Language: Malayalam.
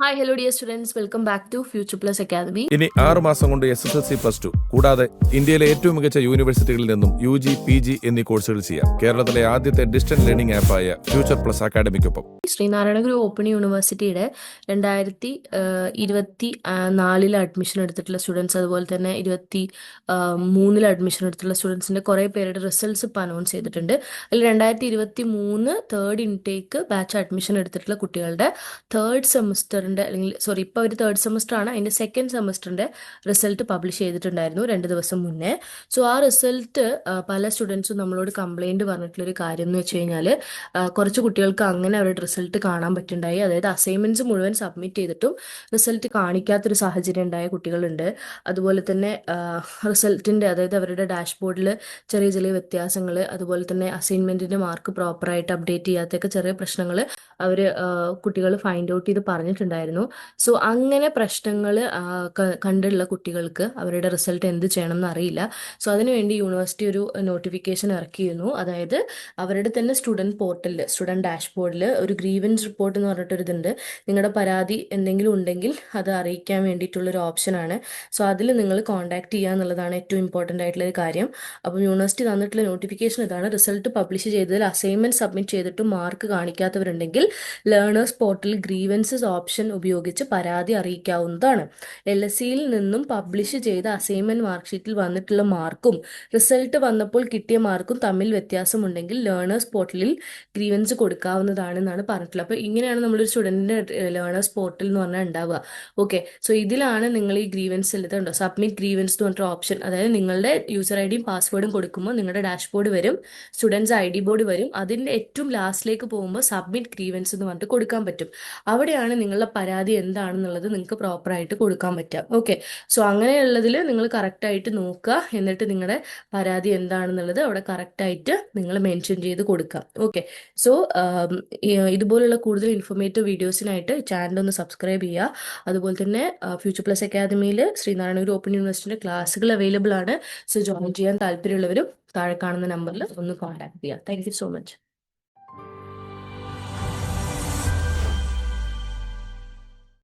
Hi hello dear students welcome back to Future Plus Academy ഇനി ആറ് മാസം കൊണ്ട് S S L C plus two കൂടാതെ ഇന്ത്യയിലെ ഏറ്റവും മികച്ച യൂണിവേഴ്സിറ്റികളിൽ നിന്നും യു ജി പി ജി എന്നീ കോഴ്സുകൾ ചെയ്യാം. കേരളത്തിലെ ആദ്യത്തെ ഡിസ്റ്റൻസ് ലേണിംഗ് ആപ്പായ ഫ്യൂച്ചർ പ്ലസ് അക്കാദമിക്കൊപ്പം ശ്രീനാരായണ ഗുരു ഓപ്പൺ യൂണിവേഴ്സിറ്റിയുടെ രണ്ടായിരത്തി ഇരുപത്തി നാലിൽ അഡ്മിഷൻ എടുത്തിട്ടുള്ള സ്റ്റുഡൻസ് അതുപോലെ തന്നെ ഇരുപത്തി മൂന്നിൽ അഡ്മിഷൻ എടുത്തിട്ടുള്ള സ്റ്റുഡൻസിന്റെ കുറെ പേരുടെ റിസൾട്ട്സ് ഇപ്പോൾ അനൗൺസ് ചെയ്തിട്ടുണ്ട്. അതിൽ രണ്ടായിരത്തി ഇരുപത്തി മൂന്ന് തേർഡ് ഇൻടേക്ക് ബാച്ച് അഡ്മിഷൻ എടുത്തിട്ടുള്ള കുട്ടികളുടെ തേർഡ് സെമിസ്റ്ററിന്റെ അല്ലെങ്കിൽ സോറി ഇപ്പോൾ ഒരു തേർഡ് സെമസ്റ്റർ ആണ്. അതിന്റെ സെക്കൻഡ് സെമസ്റ്ററിന്റെ റിസൾട്ട് പബ്ലിഷ് ചെയ്തിട്ടുണ്ടായിരുന്നു രണ്ട് ദിവസം മുന്നേ. സോ ആ റിസൾട്ട് പല സ്റ്റുഡൻസും നമ്മളോട് കംപ്ലൈന്റ് പറഞ്ഞിട്ടുള്ളൊരു കാര്യം എന്ന് വെച്ച് കഴിഞ്ഞാൽ കുറച്ച് കുട്ടികൾക്ക് അങ്ങനെ അവരുടെ റിസൾട്ട് കാണാൻ പറ്റുണ്ടായി. അതായത് അസൈൻമെന്റ്സ് മുഴുവൻ സബ്മിറ്റ് ചെയ്തിട്ടും റിസൾട്ട് കാണിക്കാത്തൊരു സാഹചര്യം ഉണ്ടായ കുട്ടികളുണ്ട്. അതുപോലെ തന്നെ റിസൾട്ടിന്റെ അതായത് അവരുടെ ഡാഷ്ബോർഡിൽ ചെറിയ ചെറിയ വ്യത്യാസങ്ങൾ അതുപോലെ തന്നെ അസൈൻമെന്റിന്റെ മാർക്ക് പ്രോപ്പറായിട്ട് അപ്ഡേറ്റ് ചെയ്യാത്തൊക്കെ ചെറിയ പ്രശ്നങ്ങൾ അവർ കുട്ടികൾ ഫൈൻഡ് ഔട്ട് ചെയ്ത് പറഞ്ഞിട്ടുണ്ടായിരുന്നു. സോ അങ്ങനെ പ്രശ്നങ്ങൾ കണ്ടുള്ള കുട്ടികൾക്ക് അവരുടെ റിസൾട്ട് എന്ത് ചെയ്യണം എന്നറിയില്ല സോ അതിനുവേണ്ടി യൂണിവേഴ്സിറ്റി ഒരു നോട്ടിഫിക്കേഷൻ ഇറക്കിയിരുന്നു. അതായത് അവരുടെ തന്നെ സ്റ്റുഡന്റ് പോർട്ടലിൽ സ്റ്റുഡന്റ് ഡാഷ്ബോർഡിൽ ഒരു ഗ്രീവൻസ് റിപ്പോർട്ട് എന്ന് പറഞ്ഞിട്ടൊരു ഇതുണ്ട് നിങ്ങളുടെ പരാതി എന്തെങ്കിലും ഉണ്ടെങ്കിൽ അത് അറിയിക്കാൻ വേണ്ടിയിട്ടുള്ളൊരു ഓപ്ഷനാണ്. സോ അതിൽ നിങ്ങൾ കോൺടാക്ട് ചെയ്യുക എന്നുള്ളതാണ് ഏറ്റവും ഇമ്പോർട്ടന്റ് ആയിട്ടുള്ള ഒരു കാര്യം. അപ്പം യൂണിവേഴ്സിറ്റി തന്നിട്ടുള്ള നോട്ടിഫിക്കേഷൻ ഇതാണ്. റിസൾട്ട് പബ്ലിഷ് ചെയ്തതിൽ അസൈൻമെന്റ് സബ്മിറ്റ് ചെയ്തിട്ട് മാർക്ക് കാണിക്കാത്തവരുണ്ടെങ്കിൽ ലേണേഴ്സ് പോർട്ടൽ ഗ്രീവൻസസ് ഓപ്ഷൻ ഉപയോഗിച്ച് പരാതി അറിയിക്കാവുന്നതാണ്. എൽ എസ് സിയിൽ നിന്നും പബ്ലിഷ് ചെയ്ത അസൈൻമെന്റ് മാർക്ക് ഷീറ്റിൽ വന്നിട്ടുള്ള മാർക്കും റിസൾട്ട് വന്നപ്പോൾ കിട്ടിയ മാർക്കും തമ്മിൽ വ്യത്യാസമുണ്ടെങ്കിൽ ലേണേഴ്സ് പോർട്ടലിൽ ഗ്രീവൻസ് കൊടുക്കാവുന്നതാണെന്നാണ് പറഞ്ഞിട്ടുള്ളത്. അപ്പോൾ ഇങ്ങനെയാണ് നമ്മളൊരു സ്റ്റുഡന്റിന്റെ ലേണേഴ്സ് പോർട്ടൽ എന്ന് പറഞ്ഞാൽ ഉണ്ടാവുക. ഓക്കെ സോ ഇതിലാണ് നിങ്ങൾ ഈ ഗ്രീവൻസ് ഉണ്ടോ സബ്മിറ്റ് ഗ്രീവൻസ് എന്ന് പറഞ്ഞിട്ട് ഓപ്ഷൻ അതായത് നിങ്ങളുടെ യൂസർ ഐ ഡിയും പാസ്വേഡും കൊടുക്കുമ്പോൾ നിങ്ങളുടെ ഡാഷ്ബോർഡ് വരും സ്റ്റുഡൻസ് ഐ ഡി ബോർഡ് വരും. അതിന്റെ ഏറ്റവും ലാസ്റ്റിലേക്ക് പോകുമ്പോൾ സബ്മിറ്റ് ഗ്രീവൻസ് എന്ന് പറഞ്ഞിട്ട് കൊടുക്കാൻ പറ്റും. അവിടെയാണ് നിങ്ങളുടെ പരാതി എന്താണെന്നുള്ളത് നിങ്ങൾക്ക് പ്രോപ്പറായിട്ട് കൊടുക്കാൻ പറ്റുക. ഓക്കെ സോ അങ്ങനെയുള്ളതിൽ നിങ്ങൾ കറക്റ്റായിട്ട് നോക്കുക. എന്നിട്ട് നിങ്ങളുടെ പരാതി എന്താണെന്നുള്ളത് അവിടെ കറക്റ്റായിട്ട് നിങ്ങൾ മെൻഷൻ ചെയ്ത് കൊടുക്കുക. ഓക്കെ സോ ഇതുപോലുള്ള കൂടുതൽ ഇൻഫോർമേറ്റീവ് വീഡിയോസിനായിട്ട് ചാനൽ ഒന്ന് സബ്സ്ക്രൈബ് ചെയ്യുക. അതുപോലെ തന്നെ ഫ്യൂച്ചർ പ്ലസ് അക്കാദമിയിൽ ശ്രീനാരായണ ഗുരു ഓപ്പൺ യൂണിവേഴ്സിറ്റിയുടെ ക്ലാസ്സുകൾ അവൈലബിൾ ആണ്. സോ ജോയിൻ ചെയ്യാൻ താല്പര്യമുള്ളവരും താഴെ കാണുന്ന നമ്പറിൽ ഒന്ന് കോൺടാക്ട് ചെയ്യുക. Thank so much